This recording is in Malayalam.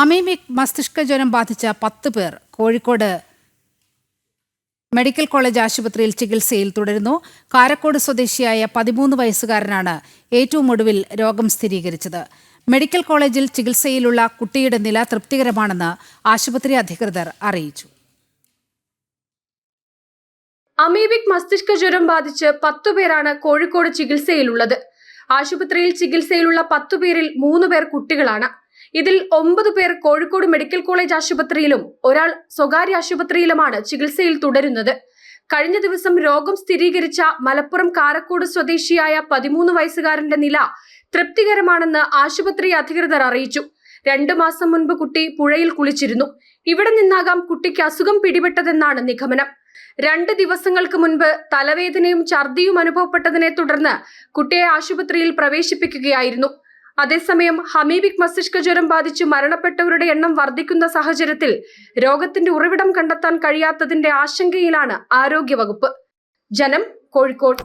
അമീമിക് മസ്തിഷ്ക ജ്വരം ബാധിച്ച പത്ത് പേർ കോഴിക്കോട് മെഡിക്കൽ കോളേജ് ആശുപത്രിയിൽ ചികിത്സയിൽ തുടരുന്നു. കാരക്കോട് സ്വദേശിയായ പതിമൂന്ന് വയസ്സുകാരനാണ് ഏറ്റവും ഒടുവിൽ രോഗം സ്ഥിരീകരിച്ചത്. മെഡിക്കൽ കോളേജിൽ ചികിത്സയിലുള്ള കുട്ടിയുടെ നില തൃപ്തികരമാണെന്ന് ആശുപത്രി അധികൃതർ അറിയിച്ചു. അമീബിക് മസ്തിഷ്ക ജ്വരം ബാധിച്ച് പത്തു പേരാണ് കോഴിക്കോട് ചികിത്സയിലുള്ളത്. ആശുപത്രിയിൽ ചികിത്സയിലുള്ള പത്തു പേരിൽ മൂന്ന് പേർ കുട്ടികളാണ്. ഇതിൽ ഒമ്പത് പേർ കോഴിക്കോട് മെഡിക്കൽ കോളേജ് ആശുപത്രിയിലും ഒരാൾ സ്വകാര്യ ആശുപത്രിയിലുമാണ് ചികിത്സയിൽ തുടരുന്നത്. കഴിഞ്ഞ ദിവസം രോഗം സ്ഥിരീകരിച്ച മലപ്പുറം കാരക്കോട് സ്വദേശിയായ പതിമൂന്ന് വയസ്സുകാരന്റെ നില തൃപ്തികരമാണെന്ന് ആശുപത്രി അധികൃതർ അറിയിച്ചു. രണ്ടു മാസം മുൻപ് കുട്ടി പുഴയിൽ കുളിച്ചിരുന്നു. ഇവിടെ നിന്നാകാം കുട്ടിക്ക് അസുഖം പിടിപെട്ടതെന്നാണ് നിഗമനം. രണ്ട് ദിവസങ്ങൾക്ക് മുൻപ് തലവേദനയും ഛർദിയും അനുഭവപ്പെട്ടതിനെ തുടർന്ന് കുട്ടിയെ ആശുപത്രിയിൽ പ്രവേശിപ്പിക്കുകയായിരുന്നു. അതേസമയം ഹമീബിക് മസ്തിഷ്ക ജ്വരം ബാധിച്ച് മരണപ്പെട്ടവരുടെ എണ്ണം വർദ്ധിക്കുന്ന സാഹചര്യത്തിൽ രോഗത്തിന്റെ ഉറവിടം കണ്ടെത്താൻ കഴിയാത്തതിന്റെ ആശങ്കയിലാണ് ആരോഗ്യവകുപ്പ്. ജനം കോഴിക്കോട്.